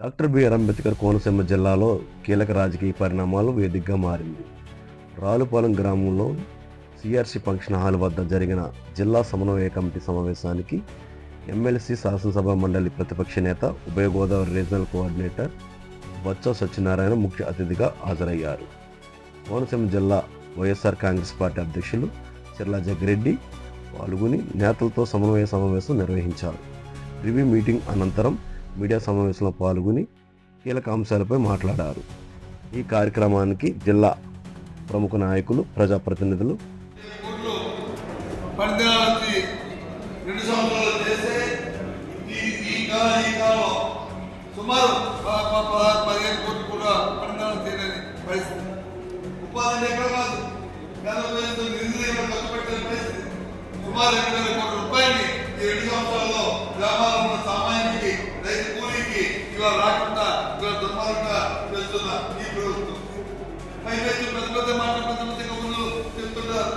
Doctor BR Ambedkar Konaseema జిల్లాలో కీలక రాజకీయ పరిణామాలు వేదికగా మారింది. రాలుపాలెం గ్రామంలో సిఆర్సి ఫంక్షన్ హాల్ వద్ద జరిగిన జిల్లా సమన్వయ కమిటీ సమావేశానికి ఎమ్మెల్సీ శాసనసభ మండలి ప్రతిపక్ష నేత ఉభయ గోదావరి రీజనల్ కోఆర్డినేటర్ బొత్స సత్యనారాయణ ముఖ్య అతిథిగా హాజరయ్యారు. కోనసీమ జిల్లా వైఎస్ఆర్ కాంగ్రెస్ పార్టీ అధ్యక్షులు చిర్లా జగ్గిరెడ్డి పాల్గొని నేతలతో సమన్వయ సమావేశం నిర్వహించారు. రివ్యూ మీటింగ్ అనంతరం మీడియా సమావేశంలో పాల్గొని కీలక అంశాలపై మాట్లాడారు. ఈ కార్యక్రమానికి జిల్లా ప్రముఖ నాయకులు ప్రజాప్రతినిధులు సుమారు పదిహేను కోట్లు కూడా పడిదినాలు తీరని పరిస్థితి. ఉపాధి ఎక్కడ కాదు. గత నిధులు ఎక్కడ ఖర్చు పెట్టిన పరిస్థితి. సుమారు రెండు వేల కోట్ల రూపాయలు ఈ రెండు సంవత్సరాల్లో గ్రామాల్లో ఉన్న కూలీకి రాకుండా ఇవాళ దుర్మార్గంగా చేస్తున్న ఈ ప్రభుత్వం. అయితే పెద్ద పెద్ద మాట పెద్ద పెద్ద కబుర్లు చెప్తుంటారు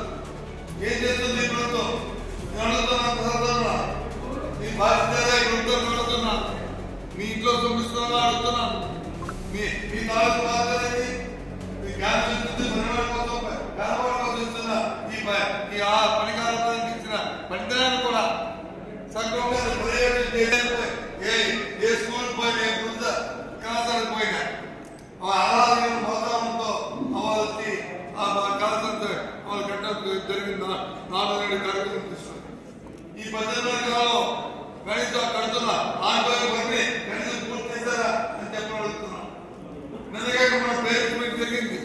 ఏం చేస్తుంది ఈ ప్రభుత్వం? అడుగుతున్నా ప్రధాన మీ బాధ్యత ఇక్కడ అడుగుతున్నా మీ ఇంట్లో చూపిస్తున్నా అడుగుతున్నాను మీ మీ తాలూకు బాధ్యత మీ జ్ఞానం ఇస్తుంది కోసం వ్యాపారం కోసం ఇస్తున్న ఈ ఆ ఇచ్చిన పండితాన్ని కూడా సక్రమంగా ఏ ఏ స్కూల్ పోయినా ఏ వృద్ధ కళాశాలకు పోయినా ఆ ఆరాధన మోతామంతో అవ్వాలి ఆ కళాశాల వాళ్ళు జరిగింది నాలుగు కార్యక్రమం ఈ పద్దెనిమిది కనీసం కడుతున్నా ఆందోళన పని కనీసం పూర్తి చేశారా అని మన పేరెంట్స్ మీట్ జరిగింది.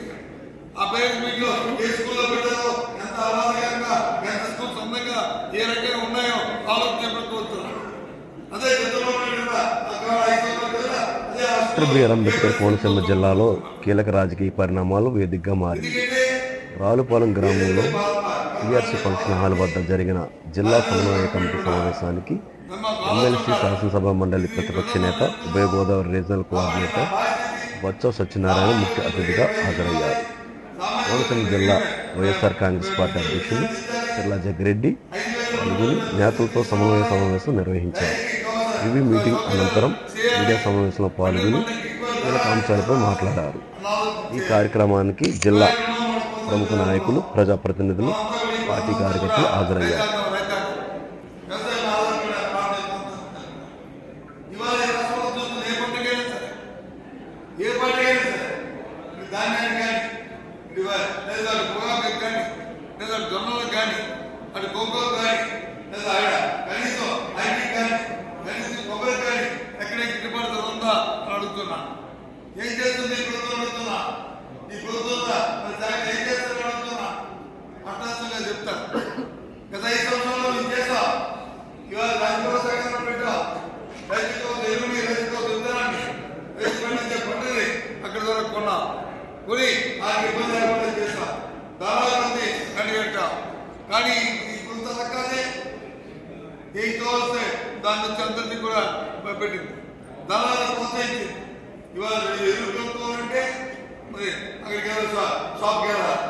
ఆ పేరెంట్స్ మీట్లో ఏ స్కూల్లో పెట్టారో ఎంత ఎంత స్కూల్ సొంతంగా ఏ రకంగా ఉన్నాయో ఆలోచన కోరుతున్నాను అదే గతంలో అంబేద్కర్ కోనసీమ జిల్లాలో కీలక రాజకీయ పరిణామాలు వేదికగా మారింది రాలుపాలెం గ్రామంలో టీఆర్సీ ఫంక్షన్ హాల్ వద్ద జరిగిన జిల్లా సమన్వయ కమిటీ సమావేశానికి ఎమ్మెల్సీ శాసనసభ మండలి ప్రతిపక్ష నేత ఉభయ గోదావరి రీజనల్ కోఆర్డినేటర్ బొత్స సత్యనారాయణ ముఖ్య అతిథిగా హాజరయ్యారు. కోనసీమ జిల్లా వైఎస్ఆర్ కాంగ్రెస్ పార్టీ అధ్యక్షులు చిర్లా జగ్గిరెడ్డి పాల్గొని నేతలతో సమన్వయ సమావేశం నిర్వహించారు. రివ్యూ మీటింగ్ అనంతరం మీడియా సమావేశంలో పాల్గొని కీలక అంశాలపై మాట్లాడారు. ఈ కార్యక్రమానికి జిల్లా ప్రముఖ నాయకులు ప్రజాప్రతినిధులు పార్టీ కార్యకర్తలు హాజరయ్యారు. ఏం చేస్తుంది రాష్ట్రంలో పెట్టుకున్నా కొని నాకు ఇబ్బంది లేకుండా చేస్తాం దాదాపు మంది కనిపెట్టాం కానీ ఈ కొంత రకాలే ఏం కావాల్సి దాని నుంచి అందరినీ కూడా పెట్టింది. దళాలను ప్రోత్సహించింది. ఇవాళ ఎదుర్కొనుకోవాలంటే మరి అక్కడికి వెళ్ళాలి షాప్కి వెళ్ళాలి.